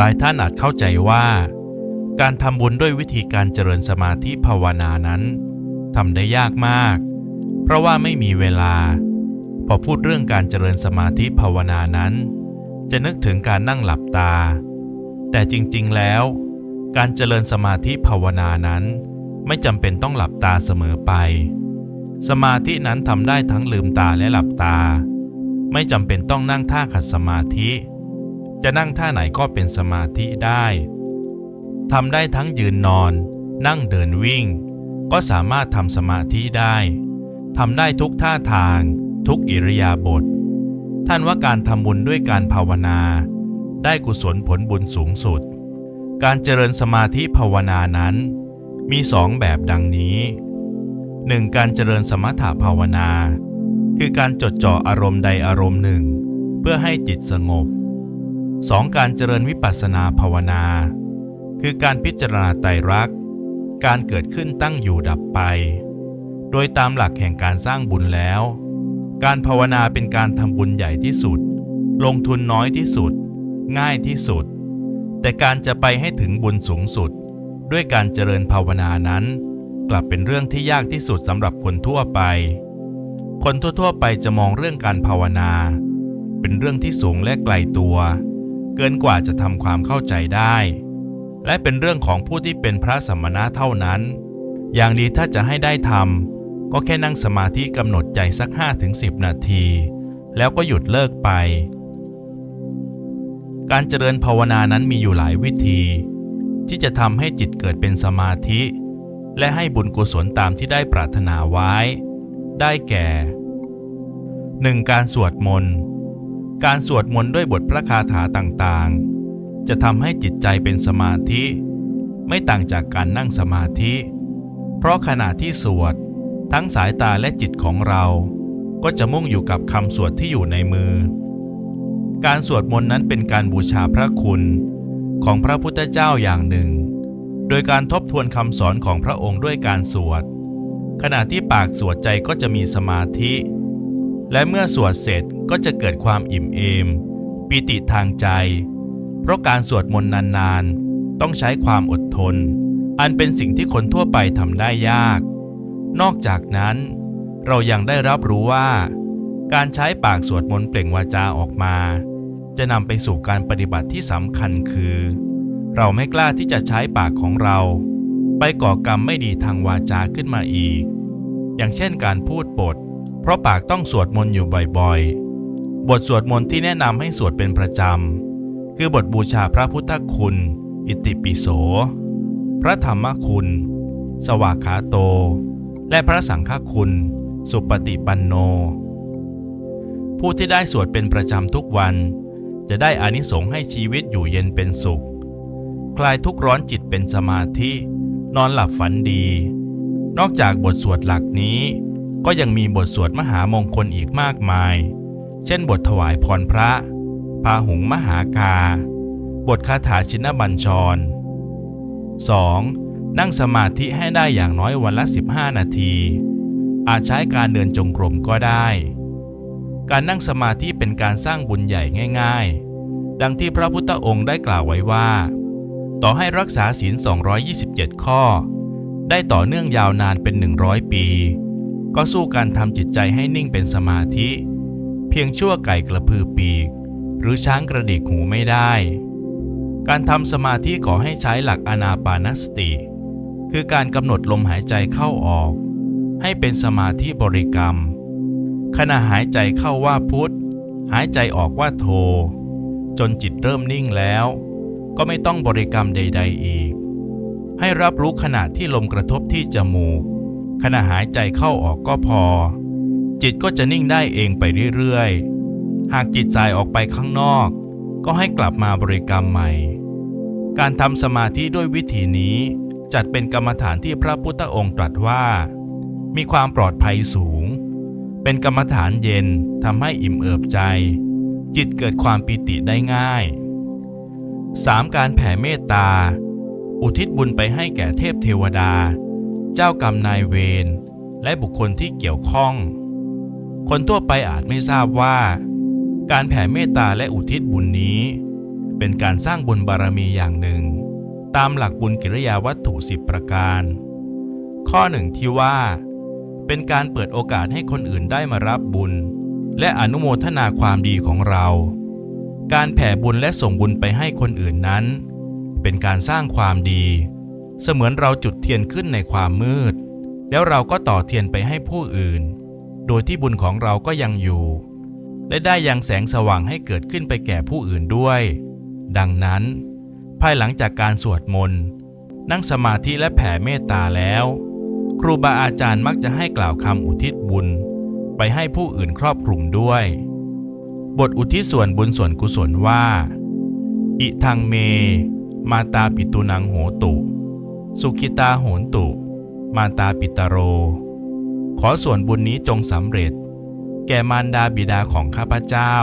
หลายท่านอาจเข้าใจว่า การทำบุญด้วยวิธีการเจริญสมาธิภาวนานั้นทำได้ยากมาก เพราะว่าไม่มีเวลา พอพูดเรื่องการเจริญสมาธิภาวนานั้น จะนึกถึงการนั่งหลับตา แต่จริงๆแล้ว การเจริญสมาธิภาวนานั้น ไม่จำเป็นต้องหลับตาเสมอไป สมาธินั้นทำได้ทั้งลืมตาและหลับตา ไม่จำเป็นต้องนั่งท่าขัดสมาธิ จะนั่งท่าไหนก็เป็นสมาธิได้ทำได้ทั้งยืนนอน นั่งเดินวิ่ง ก็สามารถทำสมาธิได้ทำได้ทุกท่าทาง ทุกอิริยาบถท่านว่าการทำบุญด้วยการภาวนา ได้กุศลผลบุญสูงสุด การเจริญสมาธิภาวนานั้น มีสองแบบดังนี้ 1. การเจริญสมถภาวนา คือการจดจ่ออารมณ์ใดอารมณ์หนึ่ง เพื่อให้จิตสงบ 2. การเจริญวิปัสสนาภาวนา คือการพิจารณาไตรลักษณ์ การเกิดขึ้นตั้งอยู่ดับไป โดยตามหลักแห่งการสร้างบุญแล้ว การภาวนาเป็นการทำบุญใหญ่ที่สุด ลงทุนน้อยที่สุด ง่ายที่สุด แต่การจะไปให้ถึงบุญสูงสุด ด้วยการเจริญภาวนานั้น กลับเป็นเรื่องที่ยากที่สุดสำหรับคนทั่วไป คนทั่วๆไปจะมองเรื่องการภาวนา เป็นเรื่องที่สูงและไกลตัว เกินกว่าจะทำความเข้าใจได้ และเป็นเรื่องของผู้ที่เป็นพระสมณะเท่านั้น อย่างดีถ้าจะให้ได้ทำก็แค่นั่งสมาธิกำหนดใจสัก 5-10 นาที แล้วก็หยุดเลิกไป การเจริญภาวนานั้นมีอยู่หลายวิธี ที่จะทำให้จิตเกิดเป็นสมาธิ และให้บุญกุศลตามที่ได้ปรารถนาไว้ ได้แก่ 1. การสวดมนต์ การสวดมนต์ด้วยบทพระคาถาต่างๆ จะทำให้จิตใจเป็นสมาธิ ไม่ต่างจากการนั่งสมาธิ เพราะขณะที่สวด ทั้งสายตาและจิตของเรา ก็จะมุ่งอยู่กับคำสวดที่อยู่ในมือ การสวดมนต์นั้นเป็นการบูชาพระคุณของพระพุทธเจ้าอย่างหนึ่ง โดยการทบทวนคำสอนของพระองค์ด้วยการสวด ขณะที่ปากสวดใจก็จะมีสมาธิ และเมื่อสวดเสร็จก็จะเกิดความอิ่มเอม ปิติทางใจ เพราะการสวดมนต์นานๆ ต้องใช้ความอดทน อันเป็นสิ่งที่คนทั่วไปทำได้ยาก นอกจากนั้น เรายังได้รับรู้ว่า การใช้ปากสวดมนต์เปล่งวาจาออกมา จะนำไปสู่การปฏิบัติที่สำคัญคือ เราไม่กล้าที่จะใช้ปากของเรา ไปก่อกรรมไม่ดีทางวาจาขึ้นมาอีก อย่างเช่นการพูดบทเพ ราะปากต้องสวดมนต์อยู่บ่อยๆ บทสวดมนต์ที่แนะนำให้สวดเป็นประจำ คือบทบูชาพระพุทธคุณ อิติปิโส พระธรรมคุณ สวากขาโต และพระสังฆคุณ สุปฏิปันโน ผู้ที่ได้สวดเป็นประจำทุกวัน จะได้อานิสงส์ให้ชีวิตอยู่เย็นเป็นสุข คลายทุกร้อนจิตเป็นสมาธิ นอนหลับฝันดี นอกจากบทสวดหลักนี้ ก็ยังมีบทสวดมหามงคลอีกมากมาย เช่นบทถวายพรพระ พาหุงมหากา บทคาถาชินบัญชร 2. นั่งสมาธิให้ได้อย่างน้อยวันละ 15 นาที อาจใช้การเดินจงกรมก็ได้ การนั่งสมาธิเป็นการสร้างบุญใหญ่ง่าย ๆ ดังที่พระพุทธองค์ได้กล่าวไว้ว่า ต่อให้รักษาศีล 227 ข้อ ได้ต่อเนื่องยาวนานเป็น 100 ปี ก็สู้การทำจิตใจให้นิ่งเป็นสมาธิ เพียงชั่วไก่กระพือปีก หรือช้างกระดิกหูไม่ได้ การทำสมาธิขอให้ใช้หลักอนาปานสติ คือการกำหนดลมหายใจเข้าออก ให้เป็นสมาธิบริกรรม ขณะหายใจเข้าว่าพุทธหายใจออกว่าโท จนจิตเริ่มนิ่งแล้ว ก็ไม่ต้องบริกรรมใด ๆ อีก ให้รับรู้ขณะที่ลมกระทบที่จมูก ขณะหายใจเข้าออกก็พอ จิตก็จะนิ่งได้เองไปเรื่อยๆ หากจิตใจออกไปข้างนอก ก็ให้กลับมาบริกรรมใหม่ การทำสมาธิด้วยวิธีนี้จัดเป็นกรรมฐานที่พระพุทธองค์ตรัสว่า มีความปลอดภัยสูง เป็นกรรมฐานเย็นทำให้อิ่มเอิบใจ จิตเกิดความปิติได้ง่าย 3. การแผ่เมตตา อุทิศบุญไปให้แก่เทพเทวดา เจ้ากรรมนายเวรและบุคคลที่เกี่ยวข้อง คนทั่วไปอาจไม่ทราบว่า การแผ่เมตตาและอุทิศบุญนี้ เป็นการสร้างบุญบารมีอย่างหนึ่ง ตามหลักบุญกิริยาวัตถุสิบประการ ข้อหนึ่งที่ว่า เป็นการเปิดโอกาสให้คนอื่นได้มารับบุญ และอนุโมทนาความดีของเรา การแผ่บุญและส่งบุญไปให้คนอื่นนั้น เป็นการสร้างความดี เสมือนเราจุดเทียนขึ้นในความมืด แล้วเราก็ต่อเทียนไปให้ผู้อื่น โดยที่บุญของเราก็ยังอยู่ และได้ยังแสงสว่างให้เกิดขึ้นไปแก่ผู้อื่นด้วย ดังนั้น ภายหลังจากการสวดมนต์นั่งสมาธิและแผ่เมตตาแล้ว ครูบาอาจารย์มักจะให้กล่าวคำอุทิศบุญ ไปให้ผู้อื่นครอบคลุมด้วย บทอุทิศส่วนบุญส่วนกุศลว่า อิทังเม มาตาปิตุนังโหตุ สุขิตาโหนตุ มาตาปิตโร ขอส่วนบุญนี้จงสำเร็จ แก่มารดาบิดาของข้าพเจ้า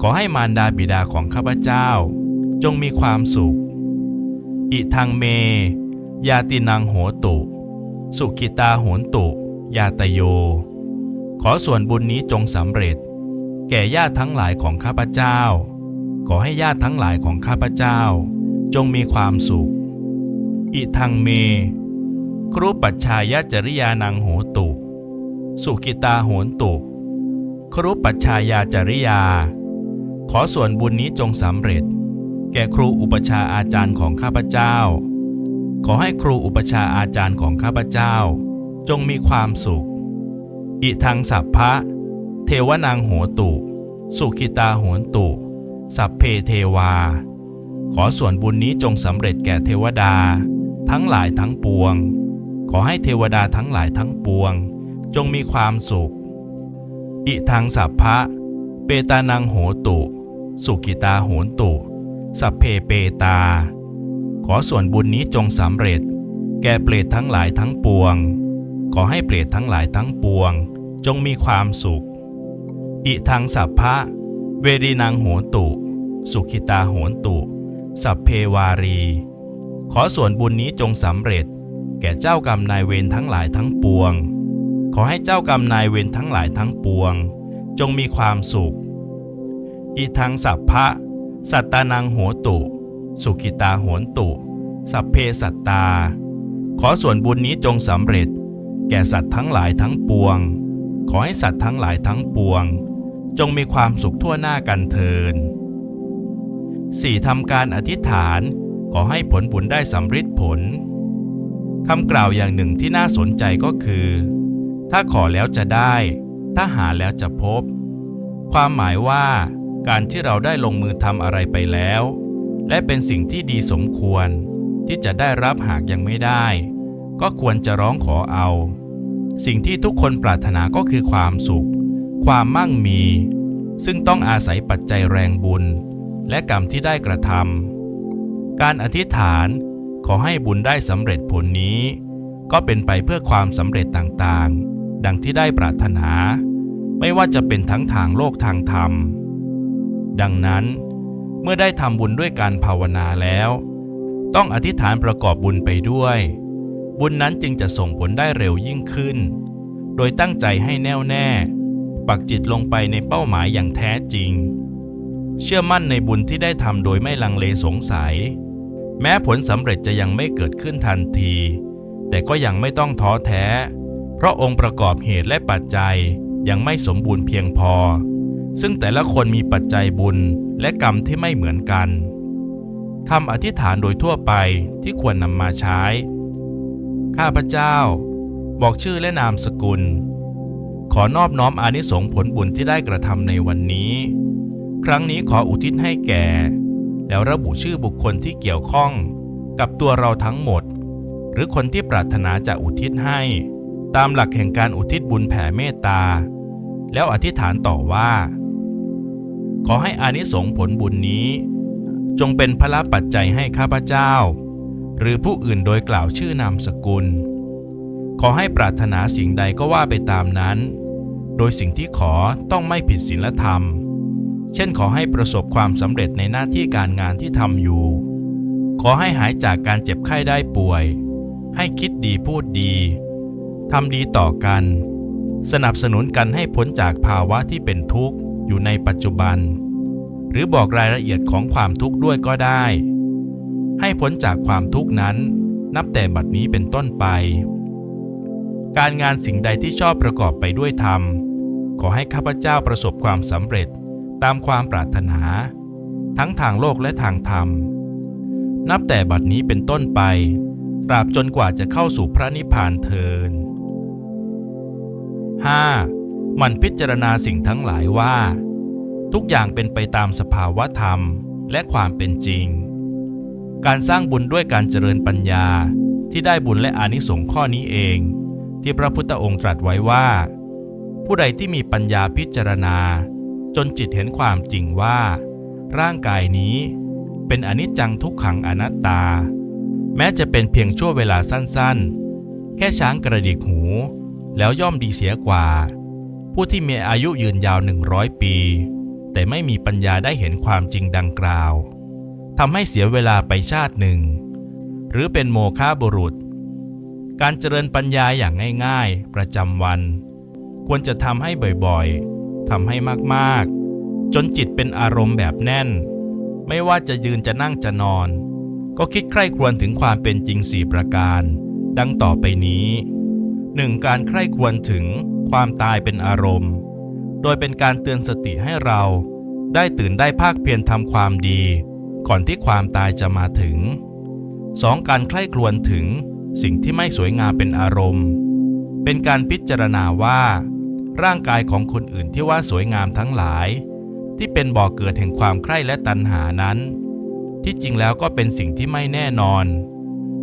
ขอให้มารดาบิดาของข้าพเจ้า จงมีความสุข อิทังเม ยาตินังโหตุ สุขิตาโหนตุ ยาตโย ขอส่วนบุญนี้จงสำเร็จ แก่ญาติทั้งหลายของข้าพเจ้า ขอให้ญาติทั้งหลายของข้าพเจ้า จงมีความสุข อิทังเม ครูปัจฉายจริยานังโหตุ สุขิตาโหนตุ ครูปัจฉายาจริยา ขอส่วนบุญนี้จงสำเร็จ แก่ครูอุปชาอาจารย์ของข้าพเจ้า ขอให้ครูอุปชาอาจารย์ของข้าพเจ้า จงมีความสุข อิทังสัพพะ เทวนางโหตุ สุขิตาโหนตุ สัพเพเทวาขอส่วนบุญนี้จงสำเร็จแก่เทวดา ทั้งหลายทั้งปวง ขอให้เทวดาทั้งหลายทั้งปวง จงมีความสุข อิทังสัพพะ เปตานังโหตุ สุขิตาโหนตุ สัพเพเปตา ขอส่วนบุญนี้จงสำเร็จ แก่เปรตทั้งหลายทั้งปวง ขอให้เปรตทั้งหลายทั้งปวง จงมีความสุข อิทังสัพพะ เวรีนังโหตุ สุขิตาโหนตุ สัพเพวารี ขอส่วนบุญนี้จงสำเร็จ แก่เจ้ากรรมนายเวรทั้งหลายทั้งปวง ขอให้เจ้ากรรมนายเวรทั้งหลายทั้งปวง จงมีความสุขอิทังสัพพะ สัตตานังโหตุ สุขิตาโหนตุ สัพเพสัตตา ขอส่วนบุญนี้จงสำเร็จ แก่สัตว์ทั้งหลายทั้งปวง ขอให้สัตว์ทั้งหลายทั้งปวง จงมีความสุขทั่วหน้ากันเทิน 4. ทำการอธิษฐาน ขอให้ผลบุญได้สำฤทธิ์ผลคำกล่าวอย่างหนึ่งที่น่าสนใจก็คือ ถ้าขอแล้วจะได้ ถ้าหาแล้วจะพบ ความหมายว่า การที่เราได้ลงมือทำอะไรไปแล้ว และเป็นสิ่งที่ดีสมควร ที่จะได้รับหากยังไม่ได้ ก็ควรจะร้องขอเอา สิ่งที่ทุกคนปรารถนาก็คือความสุข ความมั่งมี ซึ่งต้องอาศัยปัจจัยแรงบุญ และกรรมที่ได้กระทำ การอธิษฐานขอให้บุญได้สำเร็จผลนี้ ก็เป็นไปเพื่อความสำเร็จต่างๆ ดังที่ได้ปรารถนา ไม่ว่าจะเป็นทั้งทางโลกทางธรรม ดังนั้น เมื่อได้ทำบุญด้วยการภาวนาแล้ว ต้องอธิษฐานประกอบบุญไปด้วย บุญนั้นจึงจะส่งผลได้เร็วยิ่งขึ้น โดยตั้งใจให้แน่วแน่ ปักจิตลงไปในเป้าหมายอย่างแท้จริง เชื่อมั่นในบุญที่ได้ทำโดยไม่ลังเลสงสัย แม้ผลสำเร็จจะยังไม่เกิดขึ้นทันที แต่ก็ยังไม่ต้องท้อแท้ เพราะองค์ประกอบเหตุและปัจจัยยังไม่สมบูรณ์เพียงพอ ซึ่งแต่ละคนมีปัจจัยบุญและกรรมที่ไม่เหมือนกันคำอธิษฐานโดยทั่วไปที่ควรนำมาใช้ ข้าพเจ้า บอกชื่อและนามสกุล ขอนอบน้อมอานิสงส์ผลบุญที่ได้กระทำในวันนี้ ครั้งนี้ขออุทิศให้แก่ แล้วระบุชื่อบุคคลที่เกี่ยวข้องกับตัวเราทั้งหมด หรือคนที่ปรารถนาจะอุทิศให้ ตามหลักแห่งการอุทิศบุญแผ่เมตตา แล้วอธิษฐานต่อว่า ขอให้อานิสงส์ผลบุญนี้ จงเป็นพระปัจจัยให้ข้าพเจ้า หรือผู้อื่นโดยกล่าวชื่อนามสกุล ขอให้ปรารถนาสิ่งใดก็ว่าไปตามนั้น โดยสิ่งที่ขอต้องไม่ผิดศีลธรรม เช่นขอให้ประสบความสำเร็จในหน้าที่การงานที่ทำอยู่ ขอให้หายจากการเจ็บไข้ได้ป่วย ให้คิดดีพูดดีทำดีต่อกัน สนับสนุนกันให้พ้นจากภาวะที่เป็นทุกข์อยู่ในปัจจุบัน หรือบอกรายละเอียดของความทุกข์ด้วยก็ได้ ให้พ้นจากความทุกข์นั้น นับแต่บัดนี้เป็นต้นไป การงานสิ่งใดที่ชอบประกอบไปด้วยธรรมขอให้ข้าพเจ้าประสบความสำเร็จ ตามความปรารถนา ทั้งทางโลกและทางธรรม นับแต่บัดนี้เป็นต้นไป ตราบจนกว่าจะเข้าสู่พระนิพพานเทิน 5. มันพิจารณาสิ่งทั้งหลายว่า ทุกอย่างเป็นไปตามสภาวะธรรมและความเป็นจริง การสร้างบุญด้วยการเจริญปัญญาที่ได้บุญและอานิสงส์ข้อนี้เอง ที่พระพุทธองค์ตรัสไว้ว่า ผู้ใดที่มีปัญญาพิจารณา จนจิตเห็นความจริงว่า ร่างกายนี้ เป็นอนิจจังทุกขังอนัตตา แม้จะเป็นเพียงชั่วเวลาสั้นๆ แค่ช้างกระดิกหู แล้วย่อมดีเสียกว่า ผู้ที่มีอายุยืนยาวหนึ่งร้อยปี แต่ไม่มีปัญญาได้เห็นความจริงดังกล่าวทำให้เสียเวลาไปชาติหนึ่ง หรือเป็นโมฆะบุรุษ การเจริญปัญญาอย่างง่าย ๆ ประจำวัน ควรจะทำให้บ่อยๆ ทำให้มากๆ จนจิตเป็นอารมณ์แบบแน่น ไม่ว่าจะยืนจะนั่งจะนอน ก็คิดใคร่ครวญถึงความเป็นจริงสี่ประการ ดังต่อไปนี้ 1. การใคร่ครวญถึงความตายเป็นอารมณ์ โดยเป็นการเตือนสติให้เรา ได้ตื่นได้ภาคเพียรทำความดี ก่อนที่ความตายจะมาถึง 2. การใคร่ครวญถึงสิ่งที่ไม่สวยงามเป็นอารมณ์ เป็นการพิจารณาว่า ร่างกายของคนอื่นที่ว่าสวยงามทั้งหลาย ที่เป็นบ่อกเกิดแห่งความใคร่และตัณหานั้น ที่จริงแล้วก็เป็นสิ่งที่ไม่แน่นอน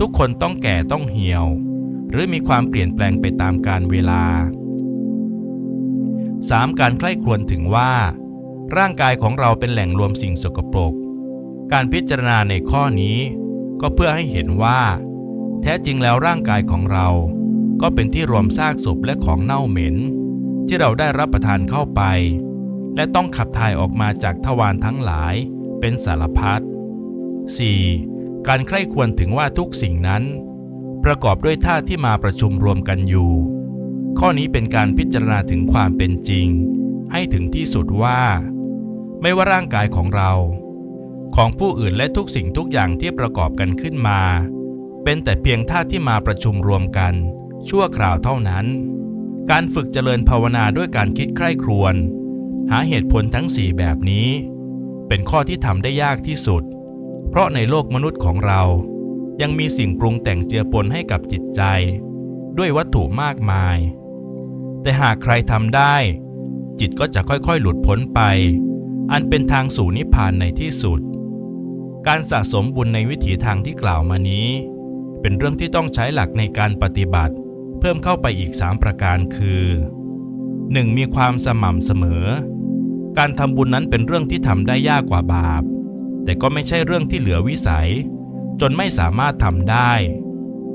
ทุกคนต้องแก่ต้องเหี่ยว หรือมีความเปลี่ยนแปลงไปตามกาลเวลา 3. การใคร่ครวญถึงว่า ร่างกายของเราเป็นแหล่งรวมสิ่งสกปรก การพิจารณาในข้อนี้ก็เพื่อให้เห็นว่า แท้จริงแล้วร่างกายของเรา ก็เป็นที่รวมซากศพและของเน่าเหม็น ที่เราได้รับประทานเข้าไป และต้องขับถ่ายออกมาจากทวารทั้งหลายเป็นสารพัด 4. การใคร่ควรถึงว่าทุกสิ่งนั้น ประกอบด้วยธาตุที่มาประชุมรวมกันอยู่ ข้อนี้เป็นการพิจารณาถึงความเป็นจริง ให้ถึงที่สุดว่า ไม่ว่าร่างกายของเรา ของผู้อื่นและทุกสิ่งทุกอย่างที่ประกอบกันขึ้นมา เป็นแต่เพียงธาตุที่มาประชุมรวมกัน ชั่วคราวเท่านั้น การฝึกเจริญภาวนาด้วยการคิดใคร่ครวญหาเหตุผลทั้งสี่แบบนี้ เป็นข้อที่ทำได้ยากที่สุด เพราะในโลกมนุษย์ของเรา ยังมีสิ่งปรุงแต่งเจือปนให้กับจิตใจ ด้วยวัตถุมากมาย แต่หากใครทำได้ จิตก็จะค่อยๆ หลุดพ้นไป อันเป็นทางสู่นิพพานในที่สุด การสะสมบุญในวิถีทางที่กล่าวมานี้ เป็นเรื่องที่ต้องใช้หลักในการปฏิบัติ พิ่มเข้าไปอีก 3 ประการคือ 1. มีความสม่ำเสมอ การทำบุญนั้นเป็นเรื่องที่ทำได้ยากกว่าบาป แต่ก็ไม่ใช่เรื่องที่เหลือวิสัย จนไม่สามารถทำได้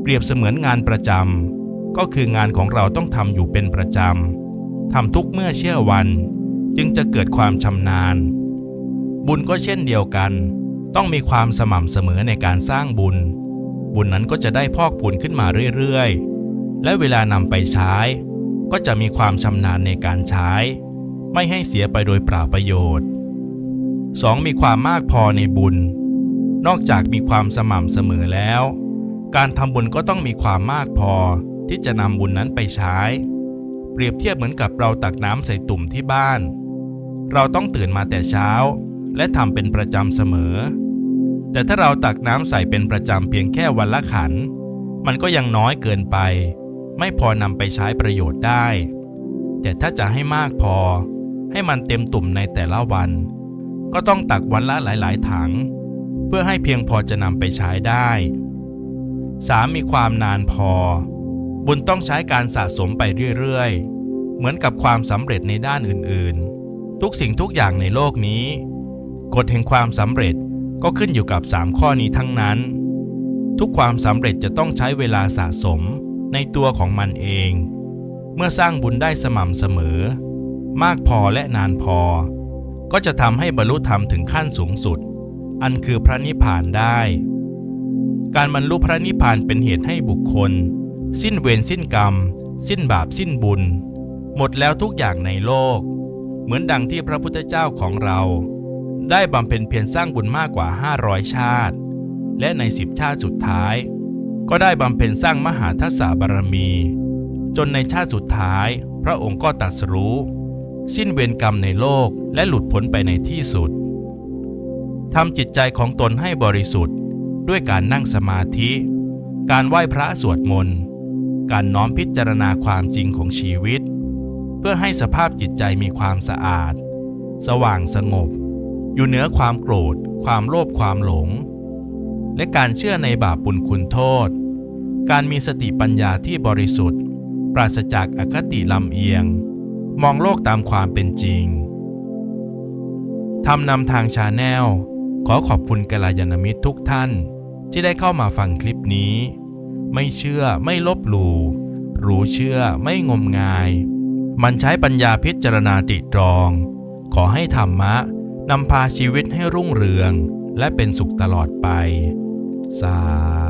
เปรียบเสมือนงานประจำก็คืองานของเราต้องทำอยู่เป็นประจำทำทุกเมื่อเชื่อวัน จึงจะเกิดความชำนาญ บุญก็เช่นเดียวกัน ต้องมีความสม่ำเสมอในการสร้างบุญ บุญนั้นก็จะได้พอกพูนขึ้นมาเรื่อยๆ และเวลานำไปใช้ ก็จะมีความชำนาญในการใช้ ไม่ให้เสียไปโดยเปล่าประโยชน์ 2. มีความมากพอในบุญ นอกจากมีความสม่ำเสมอแล้ว การทำบุญก็ต้องมีความมากพอที่จะนำบุญนั้นไปใช้ เปรียบเทียบเหมือนกับเราตักน้ำใส่ตุ่มที่บ้าน เราต้องตื่นมาแต่เช้า และทำเป็นประจำเสมอ แต่ถ้าเราตักน้ำใส่เป็นประจำเพียงแค่วันละขัน มันก็ยังน้อยเกินไป ไม่พอนำไปใช้ประโยชน์ได้ แต่ถ้าจะให้มากพอ ให้มันเต็มตุ่มในแต่ละวัน ก็ต้องตักวันละหลาย ๆ ถัง เพื่อให้เพียงพอจะนำไปใช้ได้ 3. มีความนานพอ บุญต้องใช้การสะสมไปเรื่อย ๆ เหมือนกับความสำเร็จในด้านอื่น ๆ ทุกสิ่งทุกอย่างในโลกนี้ กฎแห่งความสำเร็จก็ขึ้นอยู่กับ 3 ข้อนี้ทั้งนั้น ทุกความสำเร็จจะต้องใช้เวลาสะสม ในตัวของมันเอง เมื่อสร้างบุญได้สม่ำเสมอ มากพอและนานพอ ก็จะทำให้บรรลุธรรมถึงขั้นสูงสุด อันคือพระนิพพานได้ การบรรลุพระนิพพานเป็นเหตุให้บุคคล สิ้นเวรสิ้นกรรม สิ้นบาปสิ้นบุญ หมดแล้วทุกอย่างในโลก เหมือนดังที่พระพุทธเจ้าของเรา ได้บำเพ็ญเพียรสร้างบุญมากกว่า 500 ชาติ และในสิบชาติสุดท้าย ก็ได้บำเพ็ญสร้างมหาทัศาบารมี จนในชาติสุดท้าย พระองค์ก็ตรัสรู้ สิ้นเวรกรรมในโลกและหลุดพ้นไปในที่สุดทำจิตใจของตนให้บริสุทธิ์ ด้วยการนั่งสมาธิ การไหว้พระสวดมนต์ การน้อมพิจารณาความจริงของชีวิต เพื่อให้สภาพจิตใจมีความสะอาด สว่างสงบ อยู่เหนือความโกรธ ความโลภความหลง และการเชื่อในบาปบุญคุณโทษ การมีสติปัญญาที่บริสุทธิ์ ปราศจากอคติลำเอียง มองโลกตามความเป็นจริงทำนำทางชาแนลขอขอบคุณกัลยาณมิตรทุกท่าน ที่ได้เข้ามาฟังคลิปนี้ ไม่เชื่อไม่ลบหลู่รู้เชื่อไม่งมงาย มันใช้ปัญญาพิจารณาติตรอง ขอให้ธรรมะนำพาชีวิตให้รุ่งเรือง และเป็นสุขตลอดไป สา